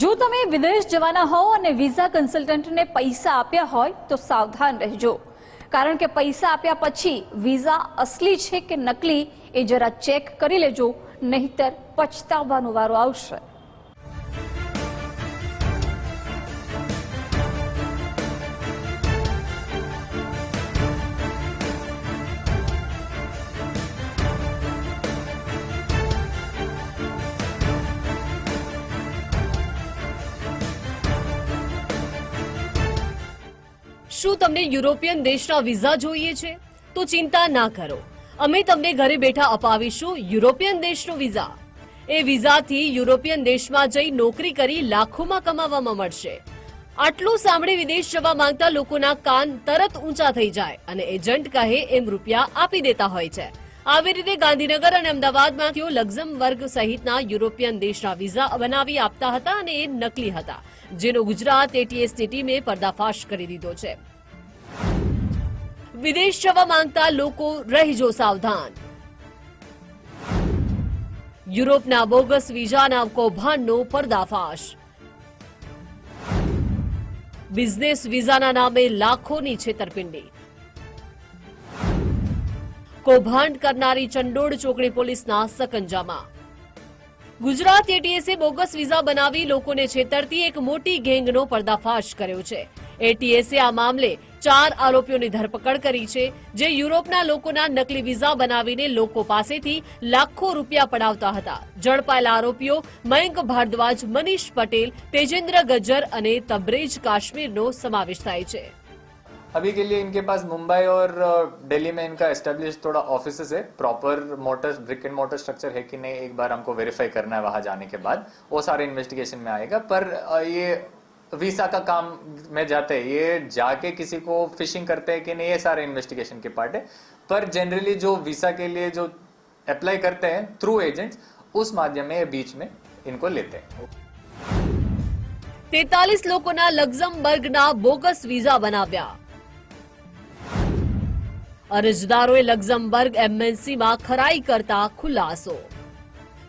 જો તમે વિદેશ જવાના હો અને વિઝા કન્સલ્ટન્ટને પૈસા આપ્યા હોય તો સાવધાન રહેજો. કારણ કે પૈસા આપ્યા પછી વિઝા અસલી છે કે નકલી એ જરા ચેક કરી લેજો, નહીતર પછતાવવાનો વારો આવશે. શું તમને યુરોપિયન દેશના વિઝા જોઈએ છે? તો ચિંતા ના કરો. અમે તમને ઘરે બેઠા અપાવીશું યુરોપિયન દેશનો વિઝા. એ વિઝાથી યુરોપિયન દેશમાં જઈ નોકરી કરી લાખોમાં કમાવામાં મળશે. આટલું સાંભળી વિદેશ જવા માંગતા લોકોના કાન તરત ઊંચા થઈ જાય અને એજન્ટ કહે એમ રૂપિયા આપી દેતા હોય છે. આવી રીતે ગાંધીનગર અને અમદાવાદમાં તેઓ લક્ઝમબર્ગ સહિતના યુરોપિયન દેશના વિઝા બનાવી આપતા હતા અને એ નકલી હતા, જેનો ગુજરાત એટીએસની ટીમે પર્દાફાશ કરી દીધો છે. વિદેશ જવા માંગતા લોકો રહેજો સાવધાન. યુરોપના બોગસ વિઝાના કૌભાંડનો પર્દાફાશ. બિઝનેસ વિઝાના નામે લાખોની છેતરપિંડી. કૌભાંડ કરનારી ચંડોળ ચોકડી પોલીસના સકંજામાં. ગુજરાત એટીએસે બોગસ વિઝા બનાવી લોકોને છેતરતી એક મોટી ગેંગનો પર્દાફાશ કર્યો છે. એટીએસે આ મામલે ચાર આરોપીઓની ધરપકડ કરી છે જે યુરોપના લોકોના નકલી વિઝા બનાવીને લોકો પાસેથી લાખો રૂપિયા પડાવતા હતા ઝડપાયેલા આરોપીઓ મયંક ભારદ્વાજ મનીષ પટેલ તેજેન્દ્ર ગજ્જર અને તબરેજ કાશ્મીરનો સમાવેશ થાય છે अभी के लिए इनके पास मुंबई और अ, दिल्ली में इनका एस्टेब्लिश थोड़ा ऑफिस है proper mortar brick and mortar structure है कि नहीं एक बार हमको वेरीफाई करना है वहां जाने के बाद वो सारे इन्वेस्टिगेशन में आएगा पर अ, ये वीसा का काम में जाते हैं ये जाके किसी को फिशिंग करते हैं कि नहीं ये सारे इन्वेस्टिगेशन के पार्ट है पर जनरली जो वीसा के लिए जो अप्लाई करते हैं थ्रू एजेंट्स उस माध्यम में ये बीच में इनको लेते हैं તેતાલીસ લોકોના લક્ઝમબર્ગના બોગસ વિઝા બનાવ્યા અરજદારોએ લક્ઝમબર્ગ એમએનસીમાં ખરાઈ કરતા ખુલાસો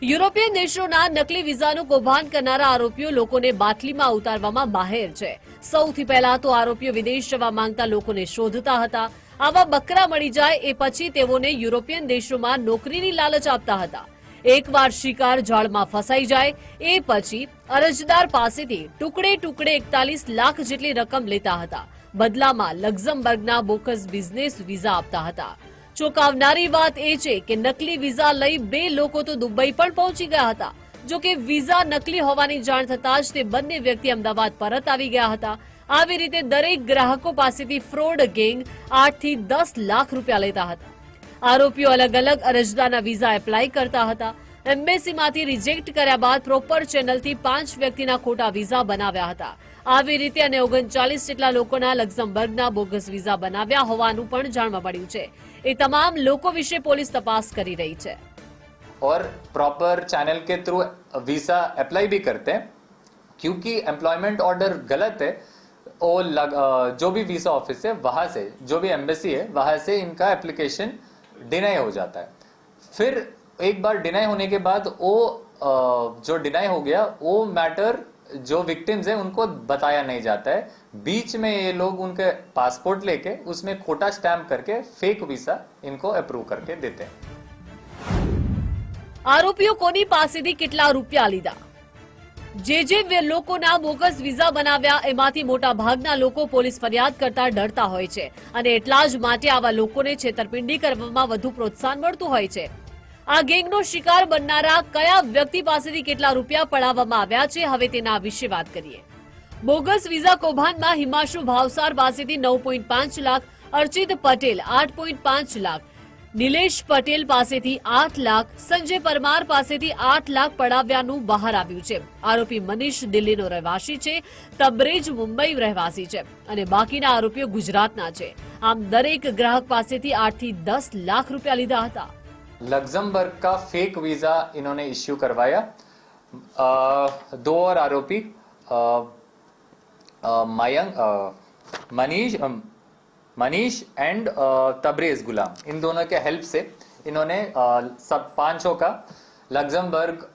યુરોપિયન દેશોના નકલી વિઝાનું કૌભાંડ કરનારા આરોપીઓ લોકોને બાટલીમાં ઉતારવામાં માહેર છે. સૌથી પહેલા તો આરોપીઓ વિદેશ જવા માંગતા લોકોને શોધતા હતા. આવા બકરા મળી જાય એ પછી તેઓને યુરોપિયન દેશોમાં નોકરીની લાલચ આપતા હતા. એકવાર શિકાર જાળમાં ફસાઈ જાય, એ પછી અરજદાર પાસેથી ટુકડે ટુકડે એકતાલીસ લાખ જેટલી રકમ લેતા હતા. બદલામાં લક્ઝમબર્ગના બોકસ બિઝનેસ વિઝા આપતા હતા. ચોંકાવનારી વાત એ છે કે નકલી વિઝા લઈ બે લોકો તો દુબઈ પણ પહોંચી ગયા હતા. જો કે વિઝા નકલી હોવાની જાણ થતાં જ તે બંને વ્યક્તિ અમદાવાદ પરત આવી ગયા હતા. આવી રીતે દરેક ગ્રાહકો પાસેથી ફ્રોડ ગેંગ આઠથી દસ લાખ રૂપિયા લેતા હતા. આરોપીઓ અલગ અલગ અરજદારના વિઝા એપ્લાય કરતા હતા. એમ્બેસીમાંથી રિજેક્ટ કર્યા બાદ પ્રોપર ચેનલથી પાંચ વ્યક્તિના ખોટા વિઝા બનાવ્યા હતા. આવી રીતે અને ઓગણચાલીસ જેટલા લોકોના લક્ઝમબર્ગના બોગસ વિઝા બનાવ્યા હોવાનું પણ જાણવા મળ્યું છે એ તમામ લોકો વિશે પોલીસ તપાસ કરી રહી છે और प्रॉपर चैनल के थ्रू वीसा अप्लाई भी करते हैं क्योंकि एम्प्लॉयमेंट ऑर्डर गलत है वो लग, अ, जो भी वीसा ऑफिस है वहां से जो भी एम्बेसी है वहां से इनका एप्लीकेशन डिनाई हो जाता है फिर एक बार डिनाई होने के बाद वो अ, जो डिनाई हो गया वो मैटर जो विक्टिम्स है उनको बताया नहीं जाता है बीच में ये लोग उनके पासपोर्ट लेके उसमें खोटा स्टैम्प करके फेक वीसा इनको अप्रूव करके देते हैं આરોપીઓ કોની પાસેથી કેટલા રૂપિયા લીધા જે જે વે- લોકોના બોગસ વિઝા બનાવ્યા એમાંથી મોટા ભાગના લોકો પોલીસ ફરિયાદ કરતા ડરતા હોય છે અને એટલા જ માટે આવા લોકોને છેતરપિંડી કરવામાં વધુ પ્રોત્સાહન મળતું હોય છે આ ગેંગનો શિકાર બનનારા કયા વ્યક્તિ પાસેથી કેટલા રૂપિયા પડાવવામાં આવ્યા છે, હવે તેના વિશે વાત કરીએ. બોગસ વિઝા કૌભાંડમાં હિમાશુ ભાવસાર પાસેથી નવ પાંચ લાખ, અર્ચિત પટેલ આઠ પાંચ લાખ, નિલેશ પટેલ પાસેથી આઠ લાખ, સંજય પરમાર પાસેથી આઠ લાખ પડાવ્યાનું બહાર આવ્યું છે. આરોપી મનીષ દિલ્હીનો રહેવાસી છે, તબરેજ મુંબઈ રહેવાસી છે અને બાકીના આરોપીઓ ગુજરાતના છે. આમ દરેક ગ્રાહક પાસેથી આઠથી દસ લાખ રૂપિયા લીધા હતા. लग्जमबर्ग का फेक वीज़ा इन्होंने इश्यू करवाया। अ, दो और आरोपी मयंक मनीष मनीष एंड तबरेज गुलाम। इन दोनों के हेल्प से इन्होंने सब पाँचों का लग्जमबर्ग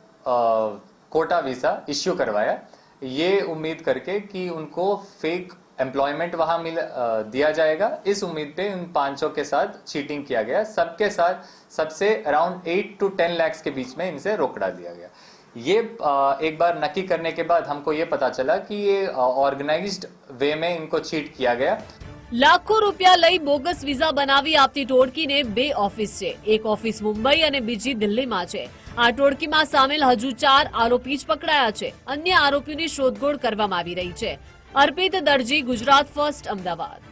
कोटा वीज़ा इश्यू करवाया। ये उम्मीद करके कि उनको फेक एम्प्लॉयमेंट वहां मिल अ, दिया जाएगा इस उम्मीद पे उन पांचों के साथ चीटिंग किया गया सबके साथ सबसे around eight to ten lakhs के बीच में इनसे रोकड़ा दिया गया ये अ, एक बार नक्की करने के बाद हमको ये पता चला कि ये ऑर्गेनाइज्ड वे में इनको चीट किया गया લાખો રૂપિયા લઈ બોગસ વિઝા બનાવી આપતી ટોળકીને બે ઓફિસ છે એક ઓફિસ મુંબઈ અને બીજી દિલ્હીમાં છે આ ટોળકીમાં સામેલ હજુ ચાર આરોપી જ પકડાયા છે અન્ય આરોપીઓની શોધખોળ કરવામાં આવી રહી છે અર્પિત દરજી ગુજરાત ફર્સ્ટ અમદાવાદ.